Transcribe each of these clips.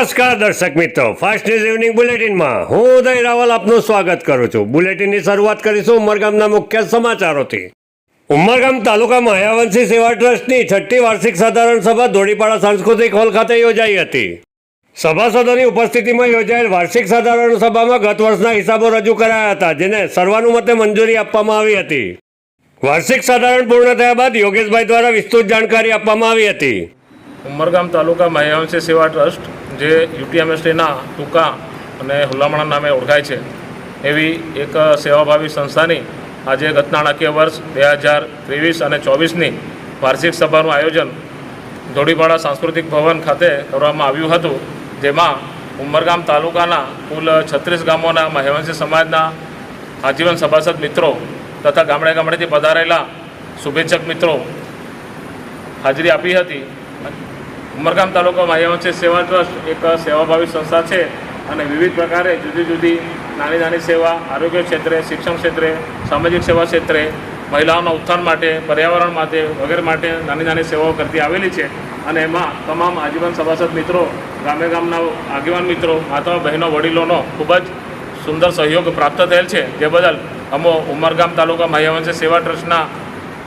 નમસ્કાર દર્શક મિત્રો. ફાસ્ટ ન્યૂઝ ઇવનિંગ બુલેટિનમાં હું ઉદય રાવલ આપનું સ્વાગત કરું છું. બુલેટિનની શરૂઆત કરીશું ઉમરગામના મુખ્ય સમાચારોથી. ઉમરગામ તાલુકા માયાવંશી સેવા ટ્રસ્ટની છઠ્ઠી વાર્ષિક સાધારણ સભા ધોળીપાડા સાંસ્કૃતિક હોલ ખાતે યોજાઈ હતી. સભાસદોની ઉપસ્થિતિમાં યોજાયેલ વાર્ષિક સાધારણ સભામાં ગત વર્ષના હિસાબો રજૂ કરાયા હતા, જેને સર્વાનુમતે મંજૂરી આપવામાં આવી હતી. વાર્ષિક સાધારણ પૂર્ણ થયા બાદ યોગેશભાઈ દ્વારા વિસ્તૃત જાણકારી આપવામાં આવી હતી. ઉમરગામ તાલુકા મહાવંશી સેવા ટ્રસ્ટ જે યુટીએમએસટીના ટૂંકા અને હુલામણા નામે ઓળખાય છે, એવી એક સેવાભાવી સંસ્થાની આજે ગત નાણાકીય વર્ષ બે હજાર ત્રેવીસ અને ચોવીસની વાર્ષિક સભાનું આયોજન ધોળીપાડા સાંસ્કૃતિક ભવન ખાતે કરવામાં આવ્યું હતું, જેમાં ઉમરગામ તાલુકાના કુલ છત્રીસ ગામોના મહેવંશી સમાજના આજીવન સભાસદ મિત્રો તથા ગામડે ગામડેથી પધારેલા શુભેચ્છક મિત્રો હાજરી આપી હતી. ઉમરગામ તાલુકા માયાવંશી સેવા ટ્રસ્ટ એક સેવાભાવી સંસ્થા છે અને વિવિધ પ્રકારે જુદી જુદી નાની નાની સેવા, આરોગ્ય ક્ષેત્રે, શિક્ષણ ક્ષેત્રે, સામાજિક સેવા ક્ષેત્રે, મહિલાઓના ઉત્થાન માટે, પર્યાવરણ માટે વગેરે માટે નાની નાની સેવાઓ કરતી આવેલી છે. અને એમાં તમામ આજીવન સભાસદ મિત્રો, ગામે ગામના આગેવાન મિત્રો માતા બહેનો, વડીલોનો ખૂબ જ સુંદર સહયોગ પ્રાપ્ત થયેલ છે. જે બદલ અમો ઉમરગામ તાલુકા માયાવંશી સેવા ટ્રસ્ટના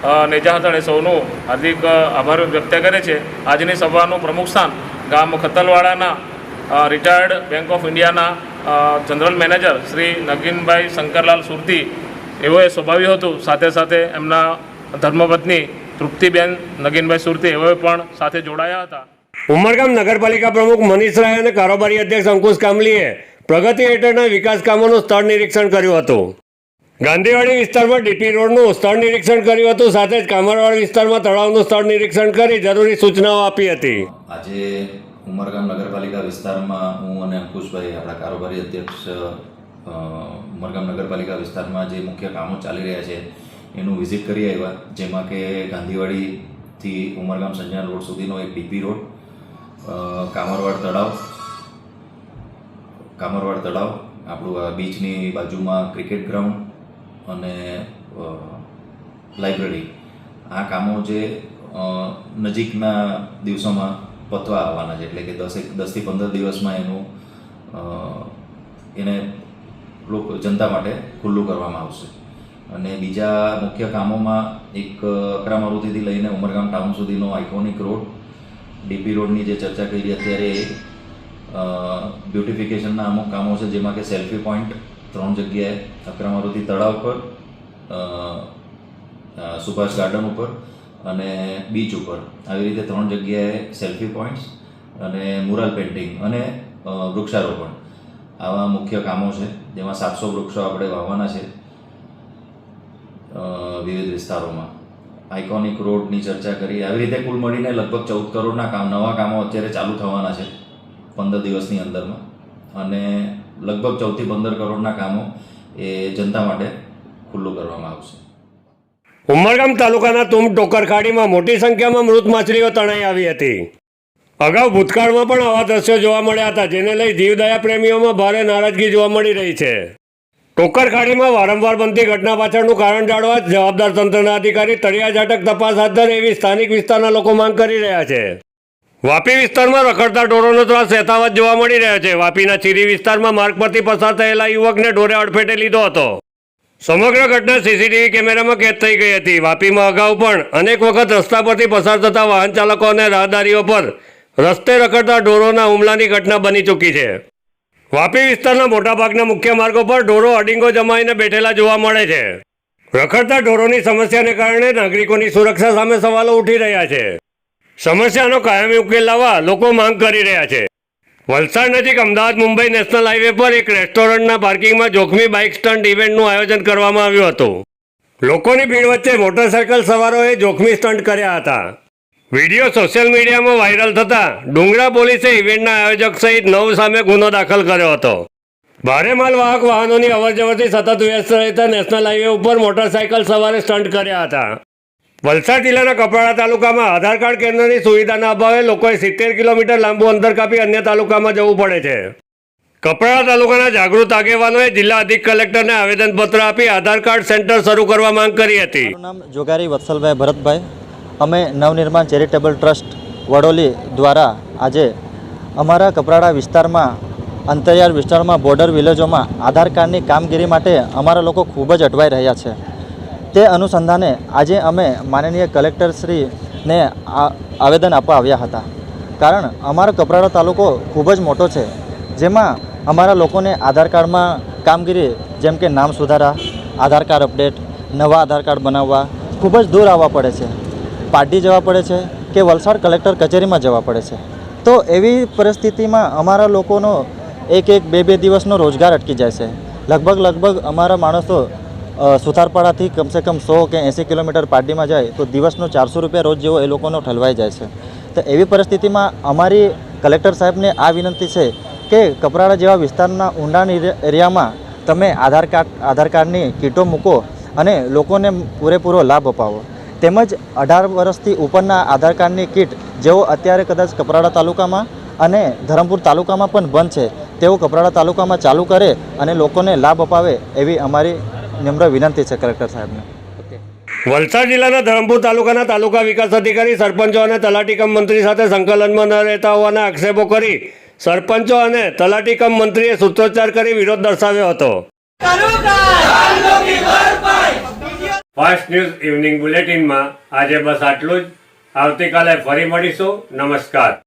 અ, નેજા હેઠળ એ સૌનું હાર્દિક આભાર વ્યક્ત કરે છે. આજની સભાનું પ્રમુખ સ્થાન ગામ ખતલવાડાના રિટાયર્ડ બેંક ઓફ ઇન્ડિયાના જનરલ મેનેજર શ્રી નગીનભાઈ શંકરલાલ સુરતી એઓએ સ્વભાવ્યું હતું. સાથે સાથે એમના ધર્મપત્ની તૃપ્તિબેન નગીનભાઈ સુરતી એઓએ પણ સાથે જોડાયા હતા. ઉમરગામ નગરપાલિકા પ્રમુખ મનીષ રાય અને કારોબારી અધ્યક્ષ અંકુશ કામલીએ પ્રગતિ હેઠળના વિકાસ કામોનું સ્થળ નિરીક્ષણ કર્યું હતું. ગાંધીવાડી વિસ્તારમાં ડીપી રોડનું સ્થળ નિરીક્ષણ કર્યું હતું, સાથે જ કામરવાડ વિસ્તારમાં તળાવનું સ્થળ નિરીક્ષણ કરી જરૂરી સૂચનાઓ આપી હતી. આજે ઉમરગામ નગરપાલિકા વિસ્તારમાં હું અને અંકુશભાઈ, આપણા કારોબારી અધ્યક્ષ ઉમરગામ નગરપાલિકા વિસ્તારમાં જે મુખ્ય કામો ચાલી રહ્યા છે, એનું વિઝિટ કરી આવ્યા. જેમાં કે ગાંધીવાડીથી ઉમરગામ સંજના રોડ સુધીનો એક ડીપી રોડ કામરવાડ તળાવ કામરવાડ તળાવ, આપણું બીચની બાજુમાં ક્રિકેટ ગ્રાઉન્ડ અને લાઇબ્રેરી આ કામો જે નજીકના દિવસોમાં પતવા આવવાના છે. એટલે કે દસેક દસથી પંદર દિવસમાં એનું એને લોકો, જનતા માટે ખુલ્લું કરવામાં આવશે. અને બીજા મુખ્ય કામોમાં એક અકરામારુતિથી લઈને ઉમરગામ ટાઉન સુધીનો આઇકોનિક રોડ ડીપી રોડની જે ચર્ચા કરી અત્યારે બ્યુટિફિકેશનના અમુક કામો છે, જેમાં કે સેલ્ફી પોઈન્ટ ત્રણ જગ્યાએ અક્રમારુતિ તળાવ પર સુભાષ ગાર્ડન ઉપર અને બીચ ઉપર. આવી રીતે ત્રણ જગ્યાએ સેલ્ફી પોઈન્ટ્સ અને મુરલ પેઇન્ટિંગ અને વૃક્ષારોપણ. આવા મુખ્ય કામો છે, જેમાં સાતસો વૃક્ષો આપણે વાવવાના છે વિવિધ વિસ્તારોમાં. આઇકોનિક રોડની ચર્ચા કરી. આવી રીતે કુલ મળીને લગભગ ચૌદ કરોડના કામ, નવા કામો અત્યારે ચાલુ થવાના છે, પંદર દિવસની અંદરમાં. અને લગભગ ચૌદથી પંદર કરોડના કામો એ જનતા માટે ખુલ્લું કરવામાં આવશે. ઉમરગામ તાલુકાના તુમ ટોકરખાડીમાં મોટી સંખ્યામાં મૃત માછલીઓ તણાઈ આવી હતી. અગાઉ ભૂતકાળમાં પણ આવા દ્રશ્યો જોવા મળ્યા હતા, જેને લઈ જીવદયા પ્રેમીઓમાં ભારે નારાજગી જોવા મળી રહી છે. ટોકરખાડીમાં વારંવાર બનતી ઘટના પાછળનું કારણ જાણવા જવાબદાર તંત્રના અધિકારી તળિયા ઝાટક તપાસ હાથ ધરે એવી સ્થાનિક વિસ્તારના લોકો માંગ કરી રહ્યા છે. વાપી વિસ્તારમાં રખડતા ઢોરોનો ત્રાસ યથાવત જોવા મળી રહ્યો છે. વાપીના ચીરી વિસ્તારમાં માર્ગ પરથી પસાર થયેલા યુવકને ઢોરે અડફેટે લીધો હતો. સમગ્ર ઘટના સીસીટીવી કેમેરામાં કેદ થઈ ગઈ હતી. વાપીમાં અગાઉ પણ અનેક વખત રસ્તા પરથી પસાર થતા વાહન ચાલકો અને રાહદારીઓ પર રસ્તે રખડતા ઢોરોના હુમલાની ઘટના બની ચૂકી છે. વાપી વિસ્તારના મોટાભાગના મુખ્ય માર્ગો પર ઢોરો અડીંગો જમાઈને બેઠેલા જોવા મળે છે. રખડતા ઢોરોની સમસ્યાને કારણે નાગરિકોની સુરક્ષા સામે સવાલો ઉઠી રહ્યા છે. સમસ્યાનો કાયમી ઉકેલ લાવવા લોકો માંગ કરી રહ્યા છે. વલસાડ નજીક અમદાવાદ મુંબઈ નેશનલ હાઈવે પર એક રેસ્ટોરન્ટના પાર્કિંગમાં જોખમી બાઇક સ્ટન્ટ ઇવેન્ટનું આયોજન કરવામાં આવ્યું હતું. લોકોની ભીડ વચ્ચે મોટરસાયકલ સવારોએ જોખમી સ્ટન્ટ કર્યા હતા. વીડિયો સોશિયલ મીડિયામાં વાયરલ થતાં ડુંગરા પોલીસે ઇવેન્ટના આયોજક સહિત નવ સામે ગુનો દાખલ કર્યો હતો. ભારે માલ વાહક વાહનોની અવરજવરથી સતત વ્યસ્ત રહેતા નેશનલ હાઈવે ઉપર મોટરસાયકલ સવારે સ્ટન્ટ કર્યા હતા. વલસાડ જિલ્લાના કપરાડા તાલુકામાં આધાર કાર્ડ કેન્દ્રની સુવિધાના અભાવે લોકોએ સિત્તેર કિલોમીટર લાંબુ અંતર કાપી અન્ય તાલુકામાં જવું પડે છે. કપરાડા તાલુકાના જાગૃત આગેવાનોએ જિલ્લા અધિક કલેક્ટરને આવેદનપત્ર આપી આધાર કાર્ડ સેન્ટર શરૂ કરવા માંગ કરી હતી. નામ જોગારી વત્સલભાઈ ભરતભાઈ. અમે નવનિર્માણ ચેરિટેબલ ટ્રસ્ટ વડોલી દ્વારા આજે અમારા કપરાડા વિસ્તારમાં, અંતરિયાળ વિસ્તારમાં, બોર્ડર વિલેજોમાં આધાર કાર્ડની કામગીરી માટે અમારા લોકો ખૂબ જ અટવાઈ રહ્યા છે. તે અનુસંધાને આજે અમે માનનીય કલેક્ટરશ્રીને આવેદન આપવા આવ્યા હતા. કારણ અમારો કપરાડા તાલુકો ખૂબ જ મોટો છે, જેમાં અમારા લોકોને આધાર કાર્ડમાં કામગીરી જેમ કે નામ સુધારા, આધાર કાર્ડ અપડેટ, નવા આધાર કાર્ડ બનાવવા ખૂબ જ દૂર આવવા પડે છે. પાર્ટી જવા પડે છે કે વલસાડ કલેક્ટર કચેરીમાં જવા પડે છે. તો એવી પરિસ્થિતિમાં અમારા લોકોનો એક એક બે બે દિવસનો રોજગાર અટકી જાય છે. લગભગ લગભગ અમારા માણસો સુથારપાડાથી કમસે કમ સો કે એંસી કિલોમીટર પાર્ટીમાં જાય તો દિવસનો ચારસો રૂપિયા રોજ જેવો એ લોકોનો ઠલવાઈ જાય છે. તો એવી પરિસ્થિતિમાં અમારી કલેક્ટર સાહેબને આ વિનંતી છે કે કપરાડા જેવા વિસ્તારના ઊંડાણ એરિયામાં તમે આધાર કાર્ડ, આધાર કાર્ડની કીટો મૂકો અને લોકોને પૂરેપૂરો લાભ અપાવો. તેમજ અઢાર વર્ષથી ઉપરના આધાર કાર્ડની કીટ જેઓ અત્યારે કદાચ કપરાડા તાલુકામાં અને ધરમપુર તાલુકામાં પણ બંધ છે, તેઓ કપરાડા તાલુકામાં ચાલુ કરે અને લોકોને લાભ અપાવે એવી અમારી નમ્ર વિનંતી છે કલેક્ટર સાહેબને. વલસાડ જિલ્લાના ધરમપુર તાલુકાના તાલુકા વિકાસ અધિકારી સરપંચો અને તલાટી કમ મંત્રી સાથે સંકલનમાં ન રહેતા હોવાના આક્ષેપો કરી સરપંચો અને તલાટી કમ મંત્રીએ સૂત્રોચ્ચાર કરી વિરોધ દર્શાવ્યો હતો. ફાસ્ટ ન્યૂઝ ઇવનિંગ બુલેટિનમાં આજે બસ આટલું જ. આવતીકાલે ફરી મળીશું. નમસ્કાર.